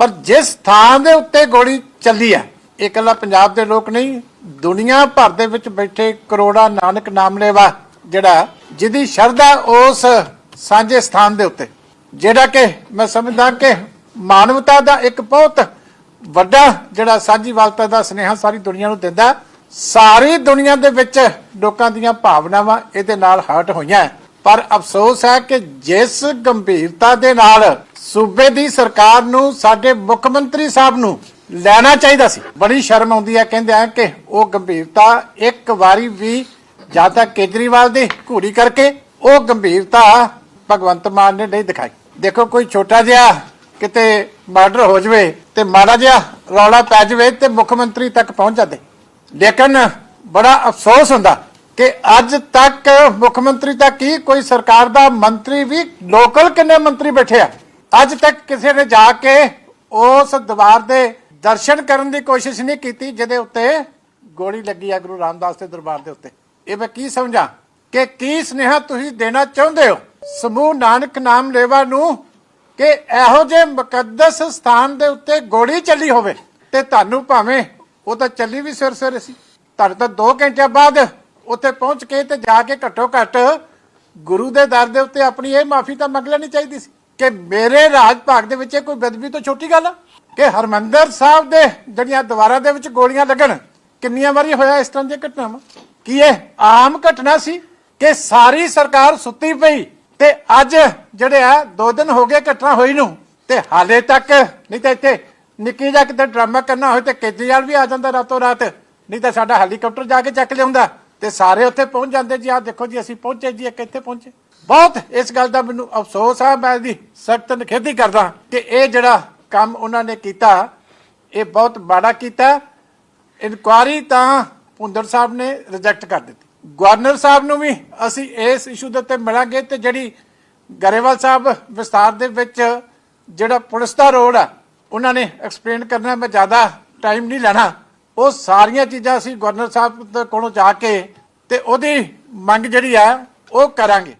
ਪਰ ਜਿਸ ਥਾਂ ਦੇ ਉੱਤੇ ਗੋਲੀ ਚੱਲੀ ਆ ਇਹ ਇਕੱਲਾ ਪੰਜਾਬ ਦੇ ਲੋਕ ਨਹੀਂ, ਦੁਨੀਆ ਭਰ ਦੇ ਵਿੱਚ ਬੈਠੇ ਕਰੋੜਾਂ ਨਾਨਕ ਨਾਮ ਲੈਵਾ ਜਿਹੜਾ, ਜਿਹਦੀ ਸ਼ਰਧਾ ਉਸ ਸਾਂਝੇ ਸਥਾਨ ਦੇ ਉੱਤੇ। ਜਿਹੜਾ ਕਿ ਮੈਂ ਸਮਝਦਾ ਕਿ ਮਾਨਵਤਾ ਦਾ ਇੱਕ ਬਹੁਤ ਵੱਡਾ ਜਿਹੜਾ ਸਾਂਝੀਵਾਲਤਾ ਦਾ ਸੁਨੇਹਾ ਸਾਰੀ ਦੁਨੀਆ ਨੂੰ ਦਿੰਦਾ ਸਾਰੀ ਦੁਨੀਆ ਦੇ ਵਿੱਚ ਲੋਕਾਂ ਦੀਆਂ ਭਾਵਨਾਵਾਂ ਇਹਦੇ ਨਾਲ ਹਰਟ ਹੋਈਆਂ ਪਰ ਅਫਸੋਸ ਹੈ ਕਿ ਜਿਸ ਗੰਭੀਰਤਾ ਦੇ ਨਾਲ ਸੂਬੇ ਦੀ ਸਰਕਾਰ ਨੂੰ, ਸਾਡੇ ਮੁੱਖ ਮੰਤਰੀ ਸਾਹਿਬ ਨੂੰ ਲੈਣਾ ਚਾਹੀਦਾ ਸੀ। ਬੜੀ ਸ਼ਰਮ ਆਉਂਦੀ ਹੈ, ਕਹਿੰਦੇ ਆ ਕਿ ਉਹ ਗੰਭੀਰਤਾ ਇੱਕ ਵਾਰੀ ਵੀ ਜਾਂ ਤਾਂ ਕੇਜਰੀਵਾਲ ਦੀ ਘੂਰੀ ਕਰਕੇ ਉਹ ਗੰਭੀਰਤਾ ਭਗਵੰਤ ਮਾਨ ਨੇ ਨਹੀਂ ਦਿਖਾਈ। ਦੇਖੋ, ਕੋਈ ਛੋਟਾ ਜਿਹਾ ਕਿਤੇ ਮਰਡਰ ਹੋ ਜਵੇ ਤੇ ਮਾੜਾ ਜਿਹਾ ਰੌਲਾ ਪੈ ਜਵੇ ਤੇ ਮੁੱਖ ਮੰਤਰੀ ਤੱਕ ਪਹੁੰਚ ਜਾਂਦੇ। ਲੇਕਿਨ ਬੜਾ ਅਫਸੋਸ ਹੁੰਦਾ ਕਿ ਅੱਜ ਤੱਕ ਮੁੱਖ ਮੰਤਰੀ ਤੱਕ ਹੀ ਕੋਈ ਸਰਕਾਰ ਦਾ ਮੰਤਰੀ ਵੀ, ਲੋਕਲ ਕਿੰਨੇ ਮੰਤਰੀ ਬੈਠੇ ਆ? ਅੱਜ ਤੱਕ ਕਿਸੇ ਨੇ ਜਾ ਕੇ ਉਸ ਦੀਵਾਰ ਦੇ ਦਰਸ਼ਨ ਕਰਨ ਦੀ ਕੋਸ਼ਿਸ਼ ਨਹੀਂ ਕੀਤੀ, ਜਿਹਦੇ ਉੱਤੇ ਗੋਲੀ ਲੱਗੀ ਆ ਗੁਰੂ ਰਾਮਦਾਸ ਦੇ ਦਰਬਾਰ ਦੇ ਉੱਤੇ। ਇਹ ਮੈਂ ਕੀ ਸਮਝਾਂ? ਕਿ ਕੀ ਸੁਨੇਹਾ ਤੁਸੀਂ ਦੇਣਾ ਚਾਹੁੰਦੇ ਹੋ? ਸਮੂਹ ਨਾਨਕ ਨਾਮ ਲੈਵਾ ਨੂੰ ਕਿ ਇਹੋ ਜਿਹੇ ਮੁਕੱਦਸ ਸਥਾਨ ਦੇ ਉੱਤੇ ਗੋਲੀ ਚੱਲੀ ਹੋਵੇ ਤੇ ਤੁਹਾਨੂੰ ਭਾਵੇਂ ਉਹ ਤਾਂ ਚੱਲੀ ਵੀ ਸਿਰ ਸਿਰ ਸੀ। ਤੁਹਾਡੇ ਤਾਂ 2 ਘੰਟਿਆਂ ਬਾਅਦ ਉੱਥੇ ਪਹੁੰਚ ਕੇ ਤੇ ਜਾ ਕੇ ਘੱਟੋ ਘੱਟ ਗੁਰੂ ਦੇ ਦਰ ਦੇ ਉੱਤੇ ਆਪਣੀ ਇਹ ਮਾਫੀ ਤਾਂ ਮੰਗ ਲੈਣੀ ਚਾਹੀਦੀ ਸੀ। ਕਿ ਮੇਰੇ ਰਾਜ ਭਾਗ ਦੇ ਵਿੱਚ ਇਹ ਕੋਈ ਬਦਬੀ ਤੋਂ ਛੋਟੀ ਗੱਲ ਆ? ਕਿ ਹਰਮੰਦਰ ਸਾਹਿਬ ਦੇ ਜਿਹੜੀਆਂ ਦੀਵਾਰਾਂ ਦੇ ਵਿੱਚ ਗੋਲੀਆਂ ਲੱਗਣ, ਕਿੰਨੀਆਂ ਵਾਰੀ ਹੋਇਆ ਇਸ ਤਰ੍ਹਾਂ ਦੀਆਂ ਘਟਨਾਵਾਂ? ਕੀ ਇਹ ਆਮ ਘਟਨਾ ਸੀ ਕਿ ਸਾਰੀ ਸਰਕਾਰ ਸੁੱਤੀ ਪਈ ਤੇ ਅੱਜ ਜਿਹੜੇ ਆ, ਦੋ ਦਿਨ ਹੋ ਗਏ ਘਟਨਾ ਹੋਈ ਨੂੰ ਤੇ ਹਾਲੇ ਤੱਕ ਨਹੀਂ ਤਾਂ ਇੱਥੇ ਨਿੱਕੀ ਜਿਹਾ ਕਿਤੇ ਡਰਾਮਾ ਕਰਨਾ ਹੋਏ ਤੇ ਕੇਜਰੀਵਾਲ ਵੀ ਆ ਜਾਂਦਾ ਰਾਤੋਂ ਰਾਤ, ਨਹੀਂ ਤਾਂ ਸਾਡਾ ਹੈਲੀਕਾਪਟਰ ਜਾ ਕੇ ਚੱਕ ਲਿਆਉਂਦਾ। ਤੇ ਸਾਰੇ ਉੱਥੇ ਪਹੁੰਚ ਜਾਂਦੇ ਜੀ, ਆਹ ਦੇਖੋ ਜੀ, ਅਸੀਂ ਪਹੁੰਚੇ ਜੀ ਇਹ ਕਿੱਥੇ ਪਹੁੰਚੇ। ਬਹੁਤ ਇਸ ਗੱਲ ਦਾ ਮੈਨੂੰ ਅਫਸੋਸ ਆ, ਮੈਂ ਇਹਦੀ ਸਖਤ ਨਿਖੇਧੀ ਕਰਦਾ ਕਿ ਇਹ ਜਿਹੜਾ ਕੰਮ ਉਹਨਾਂ ਨੇ ਕੀਤਾ, ਇਹ ਬਹੁਤ ਮਾੜਾ ਕੀਤਾ। ਇਨਕੁਆਰੀ ਤਾਂ ਭੁੰਦਰ ਸਾਹਿਬ ਨੇ ਰਿਜੈਕਟ ਕਰ ਦਿੱਤੀ। ਗਵਰਨਰ ਸਾਹਿਬ ਨੂੰ ਵੀ ਅਸੀਂ ਇਸ ਇਸ਼ੂ ਦੇ ਉੱਤੇ ਮਿਲਾਂਗੇ ਤੇ ਜਿਹੜੀ ਗਰੇਵਾਲ ਸਾਹਿਬ ਵਿਸਤਾਰ ਦੇ ਵਿੱਚ ਜਿਹੜਾ ਪੁਲਿਸ ਦਾ ਰੋਲ ਆ, ਉਹਨਾਂ ਨੇ ਐਕਸਪਲੇਨ ਕਰਨਾ, ਮੈਂ ਜ਼ਿਆਦਾ ਟਾਈਮ ਨਹੀਂ ਲੈਣਾ। ਉਹ ਸਾਰੀਆਂ ਚੀਜ਼ਾਂ ਅਸੀਂ ਗਵਰਨਰ ਸਾਹਿਬ ਦੇ ਕੋਲੋਂ ਜਾ ਕੇ ਤੇ ਉਹਦੀ ਮੰਗ ਜਿਹੜੀ ਆ ਉਹ ਕਰਾਂਗੇ।